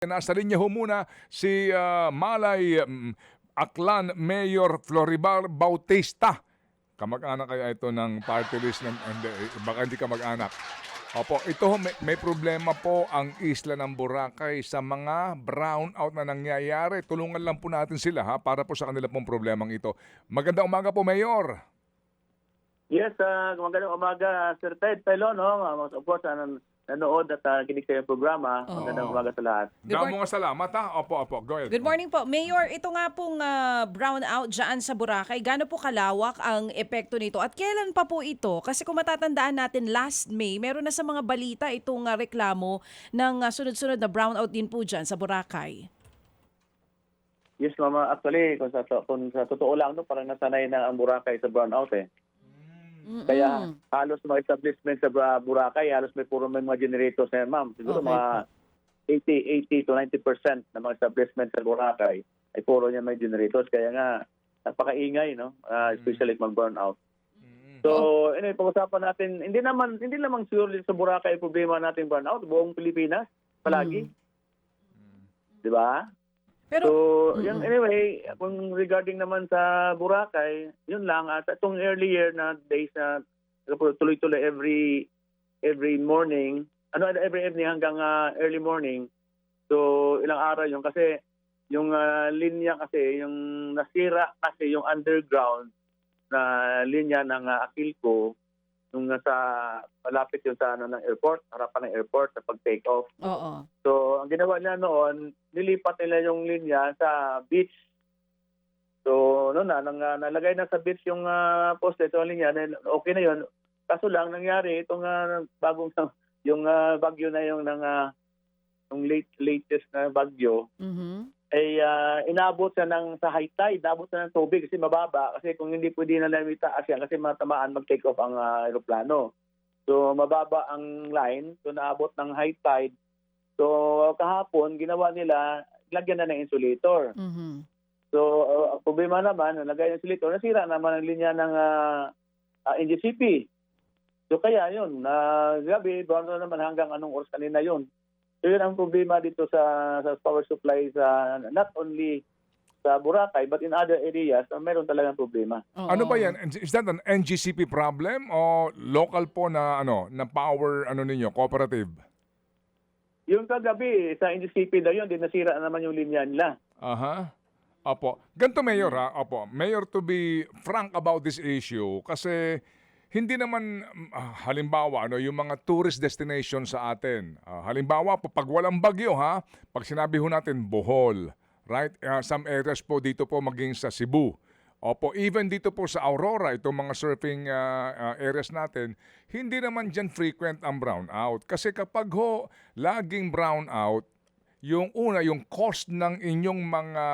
Nasa linya ho muna si ah, Malay mm, Aklan Mayor Floribal Bautista. Kamag-anak kaya ito ng party list ng hindi, eh, baka hindi kamag-anak. Opo, ito may, may problema po ang isla ng Boracay sa mga brownout na nangyayari. Tulungan lang po natin sila ha para po sa kanila pong problemang ito. Magandang umaga po, Mayor. Yes, uh, magandang umaga, Sir Ted Pelo, no? Uh, of course, uh, nanood at uh, kinig sa iyong programa. Oo. Magandang umaga sa lahat. Good Damo morning. nga salamat ha. Opo, opo. Go ahead. Good morning po. Mayor, ito nga pong ah, brownout dyan sa Boracay. Gaano po kalawak ang epekto nito? At kailan pa po ito? Kasi kung matatandaan natin, last May, meron na sa mga balita itong ah, reklamo ng ah, sunod-sunod na brownout din po dyan sa Boracay. Yes, mama. Actually, kung sa, kung sa totoo lang, no, parang nasanay na ang Boracay sa brownout eh. Mm-mm. Kaya halos mga establishment sa Boracay, halos may puro may mga generators na yan, ma'am. Siguro Okay mga 80, 80 to 90% ng mga establishment sa Boracay ay puro niya may generators. Kaya nga, napakaingay, no? Ah, especially mag burnout. Mm. So, anyway, pag-usapan natin, hindi naman hindi naman sure sa Boracay ang problema nating burnout, buong Pilipinas palagi, Mm. 'di ba? Pero, so, Mm-mm. yun, anyway, kung regarding naman sa Boracay, yun lang at itong early year na days na tuloy-tuloy every every morning, ano every evening hanggang ah, early morning. So, ilang araw yun kasi yung ah, linya kasi yung nasira kasi yung underground na linya ng uh, Akilco nung nasa malapit yun sa ano ng airport, harapan ng airport sa pag-take off. oo. So, ang ginawa nila noon, nilipat nila yung linya sa beach. So, no na, nang, ah, nalagay na sa beach yung uh, poste, ito ang linya, then okay na yun. Kaso lang, nangyari, itong ah, bagong, yung ah, bagyo na yung ng, ah, yung late, latest na bagyo, Mhm. Ay ah, inabot siya ng sa high tide, inabot siya ng tubig kasi mababa kasi kung hindi pwede na lang itaas yan kasi matamaan mag-take off ang ah, aeroplano. So mababa ang line, so naabot ng high tide. So kahapon ginawa nila lagyan na ng insulator. Mhm. So uh, ang problema naman, nalagay ng insulator, nasira naman ang linya ng ah, ah, NGCP. So kaya yun, na gabi, na naman hanggang anong oras kanina yun. So yun ang problema dito sa, sa power supply sa not only sa Boracay but in other areas, uh, meron talagang problema. Oo. Ano ba yan? Is that an NGCP problem o local po na ano na power ano ninyo cooperative? Yung kagabi sa NGCP daw yun, din nasira na naman yung linya nila. Aha. Opo. Ganto Mayor ha. Opo. Mayor to be frank about this issue kasi hindi naman ah, halimbawa ano yung mga tourist destination sa atin. Ah, halimbawa pag walang bagyo ha, pag sinabi ho natin Bohol, right? Ah, some areas po dito po maging sa Cebu. Opo, even dito po sa Aurora, itong mga surfing ah, ah, areas natin, hindi naman dyan frequent ang brownout. Kasi kapag ho laging brownout, yung una, yung cost ng inyong mga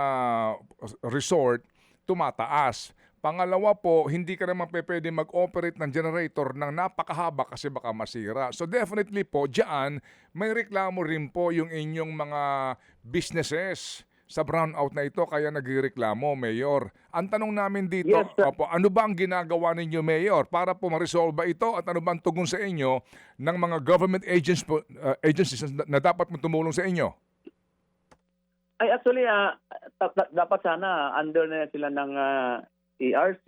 resort tumataas. Pangalawa po, hindi ka naman pwede mag-operate ng generator ng napakahaba kasi baka masira. So definitely po, dyan, may reklamo rin po yung inyong mga businesses sa brownout na ito kaya nagreklamo, Mayor. Ang tanong namin dito, Yes, sir. opo, ano ba ang ginagawa ninyo, Mayor, para po ma-resolve ito at ano ba ang tugon sa inyo ng mga government agents po, uh, agencies na, na dapat tumulong sa inyo? Ay actually, ta- dapat sana under na sila ng ah, ERC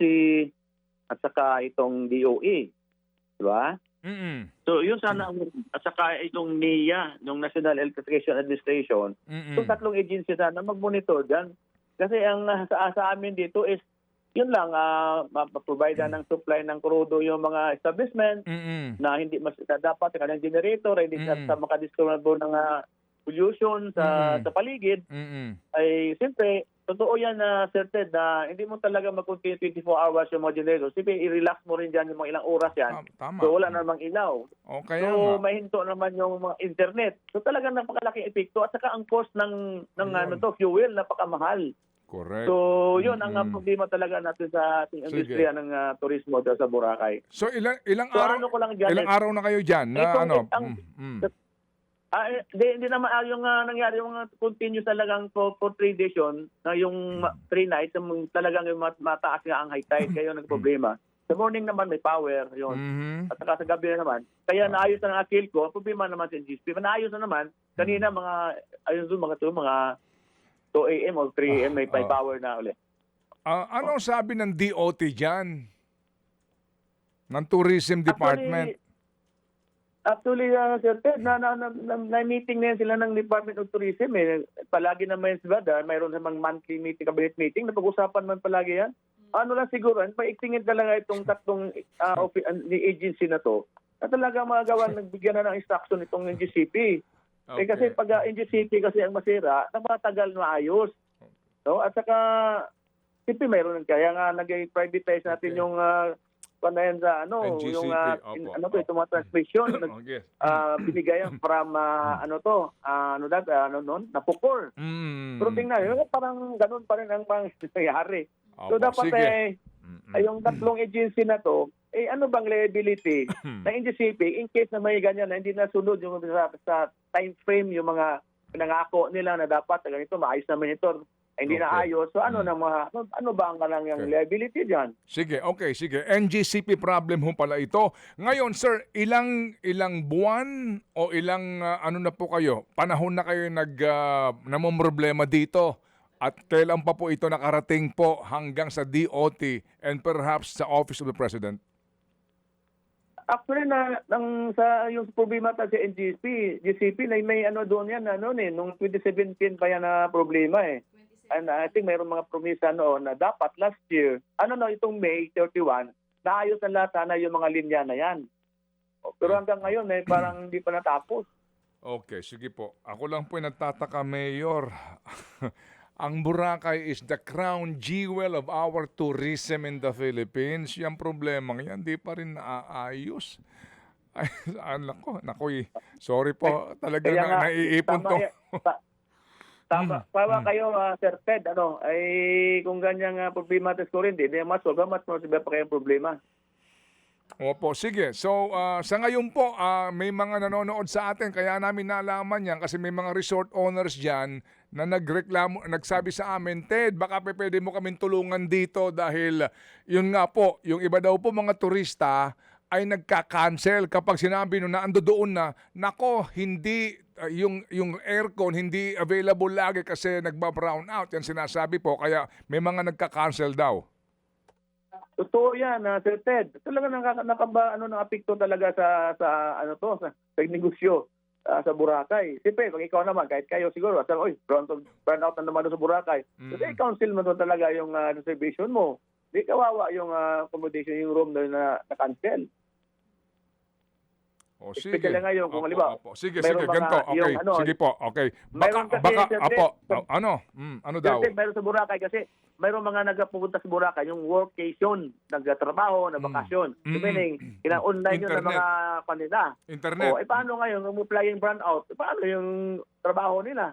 at saka itong DOE. Di ba? Mm-mm. So yun sana, at saka itong NIA, yung National Electrification Administration, Mm-mm. Yung tatlong agency sana mag-monitor dyan. Kasi ang sa, sa amin dito is, yun lang, uh, mapaprovide ng supply ng krudo yung mga establishment Mm-mm. na hindi mas na dapat ang kanilang generator, hindi Mm. sa makadiscriminable ng uh, pollution sa, Mm. sa paligid, Mm-mm. ay siyempre, totoo yan na certain na hindi mo talaga mag-continue 24 hours yung mga generator. Siyempre, i-relax mo rin dyan yung mga ilang oras yan. Tama. So wala namang ilaw. O kaya So nga. mahinto naman yung mga internet. So talagang napakalaking epekto at saka ang cost ng ng Ayun. ano to fuel napakamahal. Correct. So yun ang Mm. uh, problema talaga natin sa ating industriya ng uh, turismo sa Boracay. So ilang ilang So araw ano ko lang dyan, ilang araw na kayo diyan na Itong- ano? ang- mm, mm. Ah, eh, hindi, naman ah, yung uh, nangyari yung uh, continuous talagang for, for three days yun, na yung ma- three nights, yung talagang yung mat- mataas nga ang high tide, kaya yung nagproblema. Sa morning naman may power, yun. Mhm. At saka sa gabi na naman. Kaya naayos na ng akil ko, ang problema naman sa NGSP, naayos na naman, Kanina mga, ayun doon mga to, mga 2 a.m. or 3 a.m. may Ah, ah. power na ulit. Ah, anong sabi ng DOT dyan? Ng Tourism Department? Actually, uh, Sir Ted, na, na, na, na, na- meeting na yan sila ng Department of Tourism. Eh. Palagi naman yan sila, dahil mayroon namang monthly meeting, cabinet meeting, napag-usapan man palagi yan. Ano lang siguro, paiksingin talaga itong tatlong uh, agency na to, na talaga magawa, nagbigyan na ng instruction itong NGCP. Eh, kasi pag uh, NGCP kasi ang masira, napatagal na ayos. No? At saka, CP mayroon kaya nga nag-privatize natin Okay. yung uh, panayan sa ano, NGCP, yung uh, opo, in- ano to, opo. itong mga transmission, nag, Okay. ah, binigayan from ah, ano to, ah, ano dat, ah, ano nun, napukor. Mm. Pero tingnan, yun, parang ganun pa rin ang mga nangyayari. So Opo, dapat sige. eh, ay yung tatlong agency na to, eh ano bang liability ng NGCP in case na may ganyan na hindi nasunod yung sa, sa time frame yung mga pinangako nila na dapat na ganito, maayos naman ito, hindi na Okay. ayos. So ano Mm. na mga, ano, ba ang kalang yung Okay. liability dyan? Sige, okay, sige. NGCP problem ho pala ito. Ngayon, sir, ilang ilang buwan o ilang ah, ano na po kayo? Panahon na kayo nag uh, namomroblema dito? At kailan pa po ito nakarating po hanggang sa DOT and perhaps sa Office of the President? Actually, na, nang sa yung problema ta sa NGCP, GCP, na may ano doon yan, ano eh, nung 2017 pa yan na problema eh. And I think mayroong mga promisa noon na dapat last year, ano no, itong May 31, naayos na lahat sana yung mga linya na yan. Pero hanggang ngayon, eh, parang hindi pa natapos. Okay, sige po. Ako lang po yung nagtataka, Mayor. Ang Boracay is the crown jewel of our tourism in the Philippines. Yung problema yan, di pa rin naaayos. Ay, anak ko, naku, eh. sorry po. Talaga na, naiipon to. Ta- Tama, Mm, tama mm. kayo, ah, Sir Ted, ano, ay kung ganyan nga problema tes ko rin, di, di mas wag mas mas pa kayong problema. Opo, sige. So, ah, sa ngayon po, ah, may mga nanonood sa atin, kaya namin nalaman yan kasi may mga resort owners dyan na nagreklamo, nagsabi sa amin, Ted, baka pwede mo kaming tulungan dito dahil yun nga po, yung iba daw po mga turista ay nagka-cancel kapag sinabi nung na ando doon na, nako, hindi, ah, yung, yung aircon hindi available lagi kasi nagba-brown out. Yan sinasabi po, kaya may mga nagka-cancel daw. Totoo yan, uh, Sir Ted. Talaga nakaka, nakaba, ano, nakapikto talaga sa, sa, ano to, sa, sa negosyo ah, sa Boracay. Siyempre, pag ikaw naman, kahit kayo siguro, sabi, oy, burn, burn out na naman sa Boracay. Mm. Kasi council mo doon talaga yung ah, reservation mo. Di kawawa yung ah, accommodation, yung room na, na, na-cancel. O, Especially ngayon, kung Opo, halimbawa, opo. Sige, sige, mga- ganito. Okay, yung ano, sige po. Okay. Baka, kasi, baka, Sir apo, Ted, a- ano? Mm, ano Sir daw? Ted, meron sa Boracay kasi mayroong mga nagpupunta sa Boracay, yung workation, nagtatrabaho, na Mm. bakasyon. Mm, meaning, kina-online yun ng mga kanila. Internet. O, eh paano ngayon, kung flying burn out, paano yung trabaho nila?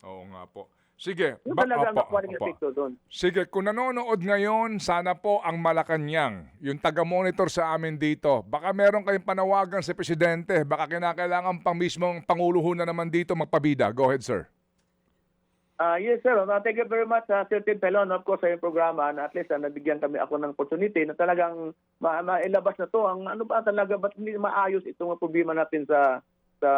Oo nga po. Sige. Yung ba- talaga ang opo, nakuha ng opo. epekto doon. Sige, kung nanonood ngayon, sana po ang Malacanang, yung taga-monitor sa amin dito. Baka meron kayong panawagan sa presidente. Baka kinakailangan pang mismong pangulo ho na naman dito magpabida. Go ahead, sir. Ah, yes, sir. Uh, thank you very much, uh, Sir Tim Pelon, of course, sa iyong programa na at least uh, nabigyan kami ako ng opportunity na talagang ma- mailabas na to. Ang ano ba talaga, ba't hindi maayos itong problema natin sa sa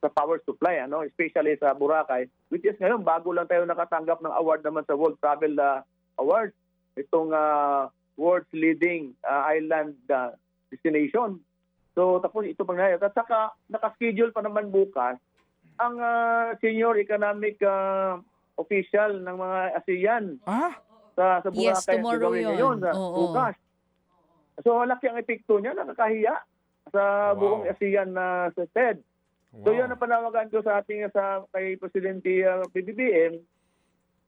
sa power supply, ano, especially sa Boracay, which is ngayon bago lang tayo nakatanggap ng award naman sa World Travel uh, Award, itong uh, world's leading uh, island uh, destination. So tapos ito pang nangyayari. At saka naka-schedule pa naman bukas ang uh, senior economic uh, official ng mga ASEAN Ah? sa sa Boracay Yes, tomorrow yun. ngayon, sa Oo. bukas. So malaki ang epekto niya, nakakahiya sa Wow. buong ASEAN na sa TED. So Wow. yan ang panawagan ko sa ating sa kay Presidente uh, PBBM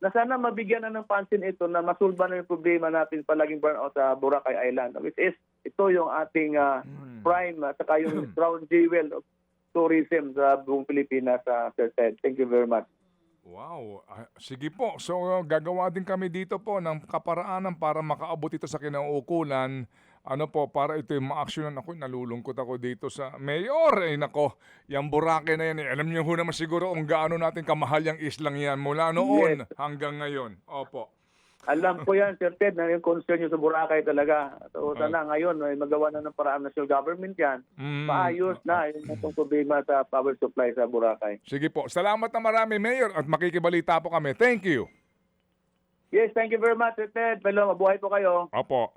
na sana mabigyan na ng pansin ito na masulba na yung problema natin palaging burnout sa Boracay Island which is ito yung ating uh, Mm. prime at saka yung crown jewel of tourism sa buong Pilipinas sa Sir Ted. Thank you very much. Wow. Ah, sige po. So gagawa din kami dito po ng kaparaanan para makaabot ito sa kinauukulan. Ano po, para ito yung ma-actionan ako. Nalulungkot ako dito sa mayor. Eh nako, yung Boracay na yan. Eh. Alam niyo ho naman siguro kung gaano natin kamahal yung islang yan mula noon hanggang ngayon. Opo. Alam ko yan, Sir Ted, na yung concern nyo sa Boracay talaga. So sana ngayon, ay magawa na ng paraan national government yan. Mm. Maayos na yung itong problema sa power supply sa Boracay. Sige po. Salamat na marami, Mayor, at makikibalita po kami. Thank you. Yes, thank you very much, Sir Ted. Hello, mabuhay po kayo. Opo.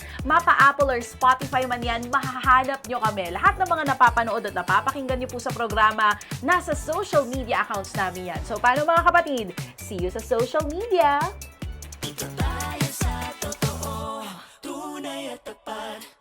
Mapa Apple or Spotify man yan, mahahanap nyo kami. Lahat ng mga napapanood at napapakinggan nyo po sa programa, nasa social media accounts namin yan. So, paano mga kapatid? See you sa social media! Dito tayo sa totoo, tunay at tapat